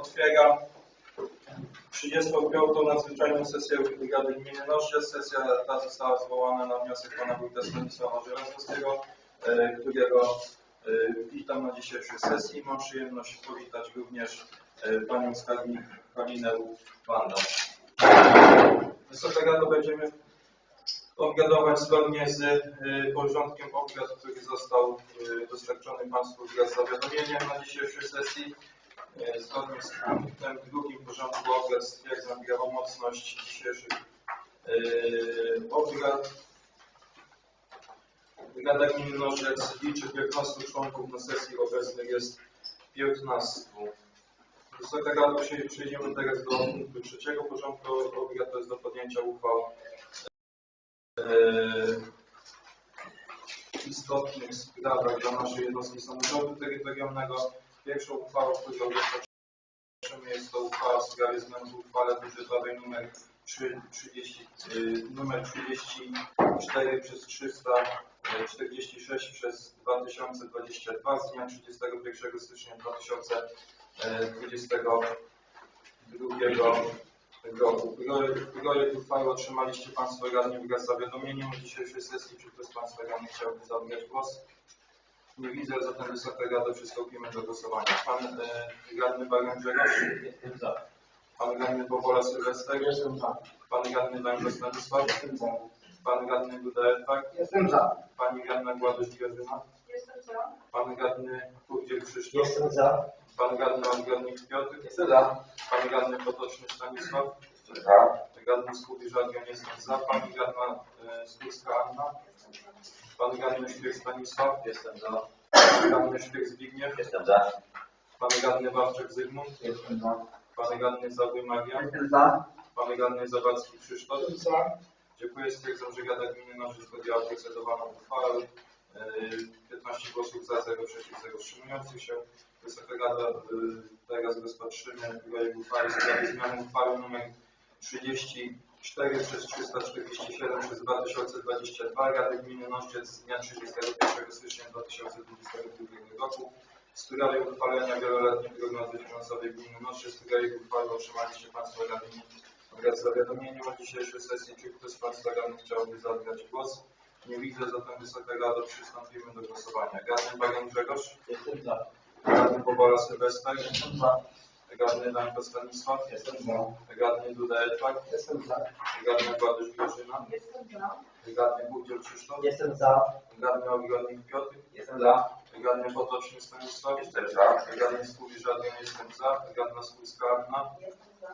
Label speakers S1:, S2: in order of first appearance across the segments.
S1: otwieram 35. nadzwyczajną sesję Rady Gminy Nosze. Sesja ta została zwołana na wniosek pana wójta Stanisława Żelazowskiego, e, którego e, witam na dzisiejszej sesji. Mam przyjemność powitać również e, panią skarbnik Halinę Wanda. Wysoka Rado, będziemy obradować zgodnie z porządkiem obrad, który został dostarczony Państwu wraz z zawiadomieniem na dzisiejszej sesji. Y, Zgodnie z punktem drugim porządku obrad stwierdzam prawomocność dzisiejszych y, obrad. Rada Gminy Nożec liczy 15 członków, na sesji obecnych jest 15. Wysoka Rado, prze- przejdziemy teraz do punktu trzeciego porządku obrad, to jest do podjęcia uchwał e, istotnych sprawach dla naszej jednostki samorządu terytorialnego. Pierwszą uchwałą, którą rozpatrzymy jest to uchwała w sprawie zmian w uchwale budżetowej numer 3, 30, y, numer 34 przez 346 przez 2022 z dnia 31 stycznia 2022 roku. Projekt, uchwały otrzymaliście Państwo radni wraz z o dzisiejszej sesji. Czy ktoś z Państwa radnych chciałby zabrać głos? Nie widzę, zatem Wysoka Rado przystąpimy do głosowania. Pan e, radny Baran Grzegorz?
S2: Jestem za.
S1: Pan radny Bobola Sylwester?
S2: Jestem za.
S1: Pan radny Węgla Stanisław?
S2: Jestem za.
S1: Pan radny Duda Edward?
S2: Jestem za.
S1: Pani radna Gładysz Grażyna?
S3: Jestem za.
S1: Pan radny Kurdziel Krzysztof?
S2: Jestem za.
S1: Pan radny Odgodnik Piotr?
S2: Jestem za.
S1: Pan radny Potoczny Stanisław?
S2: Jestem za.
S1: Radny Adrian jestem za. Pani radna e, Skórska Anna? Pan radny Szpieg Stanisław?
S2: Jestem za.
S1: Pan radny Szpieg Zbigniew?
S2: Jestem za.
S1: Pan radny Wawczek Zygmunt?
S2: Jestem za.
S1: Pan radny Zabój Marian?
S2: Jestem za.
S1: Pan radny Zawadzki Krzysztof?
S2: za.
S1: Dziękuję. Stwierdzam, że Rada Gminy Noży podjęła procedowaną uchwałę. E, 15 głosów za, 0 przeciw, 0 wstrzymujących się. Wysoka Rada, e, teraz rozpatrzymy projekt uchwały w sprawie zmiany uchwały nr 34 przez 347 przez 2022 Rady Gminy Nożdziec z dnia 31 stycznia 2022 roku w sprawie uchwalenia wieloletniej prognozy finansowej Gminy Nożdziec. Projekt uchwały otrzymaliście Państwo radni wraz z zawiadomieniem o dzisiejszej sesji. Czy ktoś z Państwa radnych chciałby zabrać głos? Nie widzę, zatem Wysoka Rado, przystąpimy do głosowania. Radny Baran Grzegorz?
S2: Jestem za.
S1: Radny Bobola Sylwester?
S2: Jestem za.
S1: Radny Danko Stanisław?
S2: Jestem za.
S1: Radny Duda Edward?
S2: Jestem za.
S1: Radny Gładysz Grażyna?
S3: Jestem za.
S1: Radny Burdziel Krzysztof?
S2: Jestem za.
S1: Radny Ogrodnik Piotr?
S2: Jestem za.
S1: Radny Potoczny Stanisław?
S2: Jestem za.
S1: Radny Skubisz Adrian jestem za. Radna Skórska Anna?
S3: Jestem za.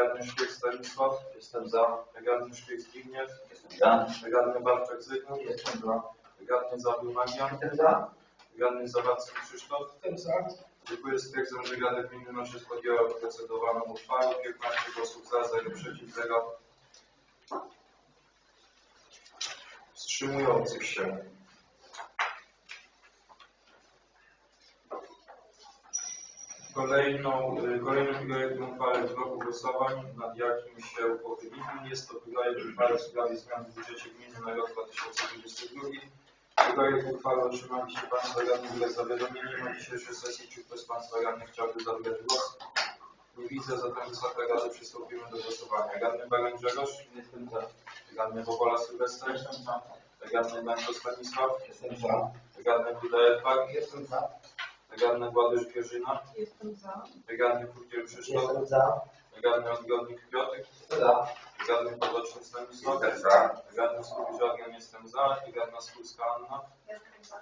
S1: Radny Szpieg Stanisław?
S2: Jestem za.
S1: Radny Szpieg Zbigniew?
S2: Jestem za.
S1: Radny Barczak Zygmunt?
S2: Jestem za.
S1: Radny Zabój Marian?
S2: Jestem za.
S1: Radny Zawadzki Krzysztof?
S2: Jestem za.
S1: Dziękuję. Stwierdzam, że Rada Gminy Noszy podjęła procedowaną uchwałę. 15 głosów za, 0 przeciw, 0 wstrzymujących się. Kolejną, kolejnym projektem uchwały w bloku głosowań, nad jakim się pochylimy, jest to projekt uchwały w sprawie zmian w budżecie gminy na rok 2022. Projekt uchwały otrzymaliście Państwo radni wraz z zawiadomieniem o dzisiejszej sesji. Czy ktoś z Państwa radnych chciałby zabrać głos? Nie widzę, zatem Wysoka Rada przystąpimy do głosowania. Radny Baran Grzegorz?
S2: Jestem za.
S1: Radny Wobola Sylwester?
S2: Jestem za.
S1: Radny Danko Stanisław?
S2: Jestem za.
S1: Radny Duda Edward?
S2: Jestem za.
S1: Radny Gładysz Pierzyna?
S3: Jestem za.
S1: Radny Kurdziel Krzysztof?
S2: Jestem za.
S1: Radny Odgodnik Piotr?
S2: Jestem za.
S1: Radny Potoczny Stanisław?
S2: Jestem za.
S1: Radny Skupisz Adrian jestem za. I Radna Skórska Anna?
S3: Jestem za.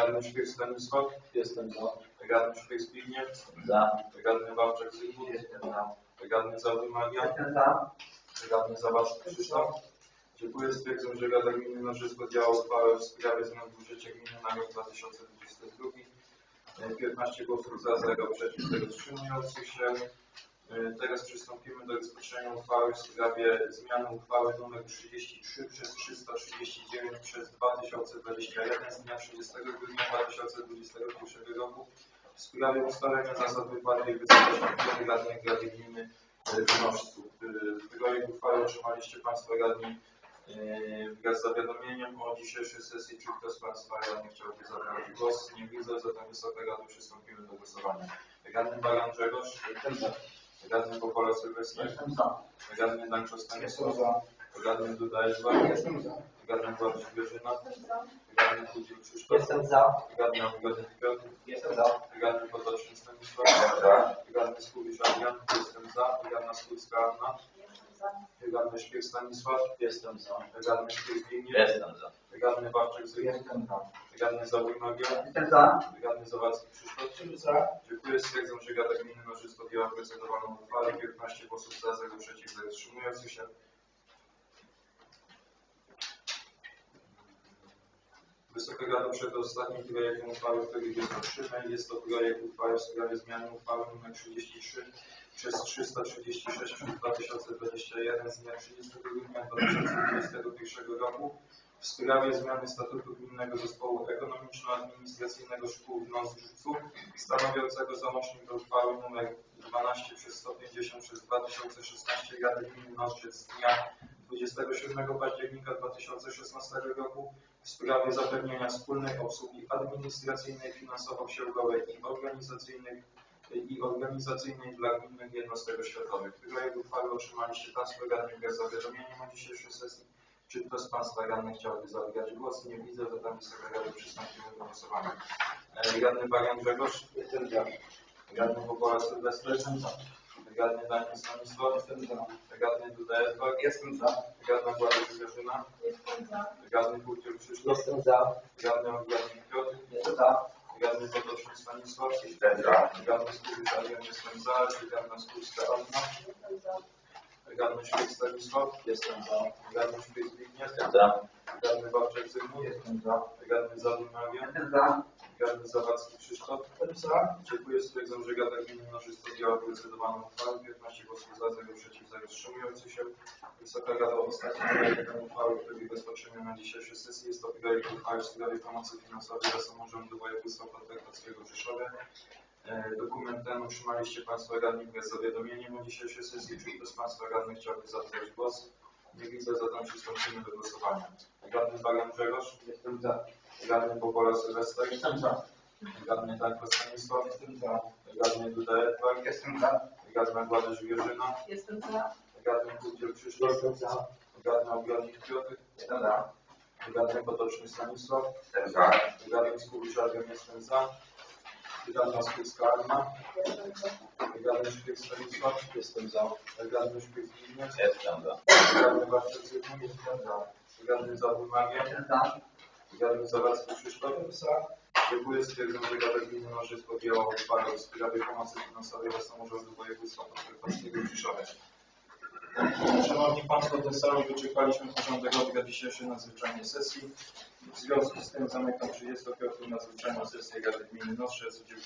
S1: Radny Szpieg Stanisław?
S2: Jestem za.
S1: Radny Szpieg Zbigniew?
S2: Za.
S1: Radny Wawczak Zygmunt?
S2: Jestem za.
S1: Radny Zabój Marian?
S2: Jestem za.
S1: Radny Zawadzki Krzysztof? Dziękuję. Stwierdzam, że Rada Gminy Noży podjęła uchwałę w sprawie zmian w budżecie gminy na rok 2022. E, 15 głosów za, 0 przeciw, 0 wstrzymujących się. E, Teraz przystąpimy do rozpatrzenia uchwały w sprawie zmiany uchwały nr 33 przez 339 przez 2021 z dnia 30 grudnia 2021 roku w sprawie ustalenia zasad wypłaty i wysokości radnych Rady Gminy e, w Noszcu. E, Projekt uchwały otrzymaliście Państwo radni wraz z zawiadomieniem o dzisiejszej sesji. Czy ktoś z Państwa radnych chciałby zabrać głos? Nie widzę, zatem Wysoka Rado przystąpimy do głosowania. Radny Barian Grzegorz,
S2: za.
S1: Radny Popola Sylwester,
S2: Jestem za.
S1: Radny
S2: Jestem
S1: Stanisław,
S2: za.
S1: Radny Duda Edward,
S2: Jestem za.
S1: Radny Władysław
S3: za.
S1: Radny Kudził Krzysztof,
S2: Jestem za.
S1: Radny Obrody Piotr,
S2: Jestem za.
S1: Radny Potoczny Stanisław. Radny Skubisz Adrian, jestem za, Radna Skórska Anna,
S3: Jestem za.
S1: Radny Szpir Stanisław,
S2: Jestem za.
S1: Radny Szpir Zbigniew,
S2: Jestem za.
S1: Radny Barczek Zygmunt,
S2: Jestem za.
S1: Radny Zabój Magia,
S2: Jestem za.
S1: Radny Zawadzki Krzysztof.
S2: Jestem za.
S1: Dziękuję. Stwierdzam, że Rada Gminy Nożyc podjęła procedowaną uchwałę. 15 głosów za, 0 przeciw, 0 wstrzymujących się. Wysoka Rado, przedostatni projekt uchwały, który otrzymany. Jest to projekt uchwały w sprawie zmiany uchwały nr 33 przez 336 przez 2021 z dnia 30 grudnia 2021 roku w sprawie zmiany statutu Gminnego Zespołu Ekonomiczno-Administracyjnego Szkół w Nozdrzu stanowiącego załącznik do uchwały nr 12 przez 150 przez 2016 Rady Gminy Nozdrzec z dnia 27 października 2016 roku w sprawie zapewnienia wspólnej obsługi administracyjnej, finansowo-księgowej i organizacyjnej i organizacyjnej dla gminnych jednostek oświatowych. Projekt uchwały otrzymaliście Państwo radni wraz z zawiadomieniem o dzisiejszej sesji. Czy ktoś z Państwa radnych chciałby zabrać głos? Nie widzę, zatem Wysoka Rado przystąpimy do głosowania. E, Radny Barian Grzegorz,
S2: Jestem za.
S1: radny Popola Sylwester. Radny Daniel Stanisław,
S2: Jestem za.
S1: radny Duda Edward,
S2: Jestem za.
S1: radna Władysław Grażyna,
S3: Jestem za.
S1: radny Kurkiel Krzysztof,
S2: Jestem za.
S1: radny Ogrodnik Piotr,
S2: Jestem za.
S1: radny Potoczny Stanisław,
S2: Jestem za.
S1: radny Skubisz Adrian jestem za, radna Skórska Anna,
S3: Jestem za.
S1: radny Szpik Stanisław,
S2: Jestem za.
S1: radny Szpik Zbigniew,
S2: za.
S1: radny Barczek Zygmunt,
S2: Jestem za.
S1: radny Zadum Marian,
S2: Jestem za.
S1: Radny Zawadzki Krzysztof,
S2: za.
S1: Dziękuję. Stwierdzam, że Rada Gminy Nożyc podjęła procedowaną uchwałę. 15 głosów za, 0 przeciw, 0 wstrzymujących się. Wysoka Rada ostatni projekt uchwały, który rozpatrzymy na dzisiejszej sesji. Jest to projekt uchwały w sprawie pomocy finansowej dla samorządu województwa podkarpackiego w. E, Dokument ten otrzymaliście Państwo radni wraz z zawiadomieniem o dzisiejszej sesji. Czy ktoś z Państwa radnych chciałby zabrać głos? Nie widzę, zatem przystąpimy do głosowania. Radny Barian Grzegorz,
S2: Jestem za.
S1: Radny Popola Sylwester,
S2: Jestem za.
S1: radny Danko Stanisław,
S2: Jestem za.
S1: radny Duda Edward,
S2: Jestem za.
S1: radna Gładyż Wierzyna,
S3: Jestem za.
S1: radny Kudziel Krzysztof,
S2: Jestem za.
S1: radny Ogrodnik Piotr,
S2: Jestem za.
S1: radny Potoczny Stanisław,
S2: Jestem za.
S1: radny Skubisz Adrian jestem za, radna Skórska
S3: za.
S1: radny Szpik Stanisław,
S2: Jestem za.
S1: radny Szpik Zbigniew,
S2: Jestem za.
S1: radny Barczek Zygmunt, jestem za, radny Zabój Magia,
S2: Jestem za.
S1: Radny Zawadzki Krzysztof,
S2: za.
S1: Dziękuję. Stwierdzam, że Rada Gminy Nożyc podjęła uchwałę w sprawie pomocy finansowej dla samorządu województwa podkarpackiego Rzeszowie. Szanowni Państwo, tym samym wyczerpaliśmy porządek obrad dzisiejszej nadzwyczajnej sesji. W związku z tym zamykam 35. nadzwyczajną sesję Rady Gminy. Dziękuję.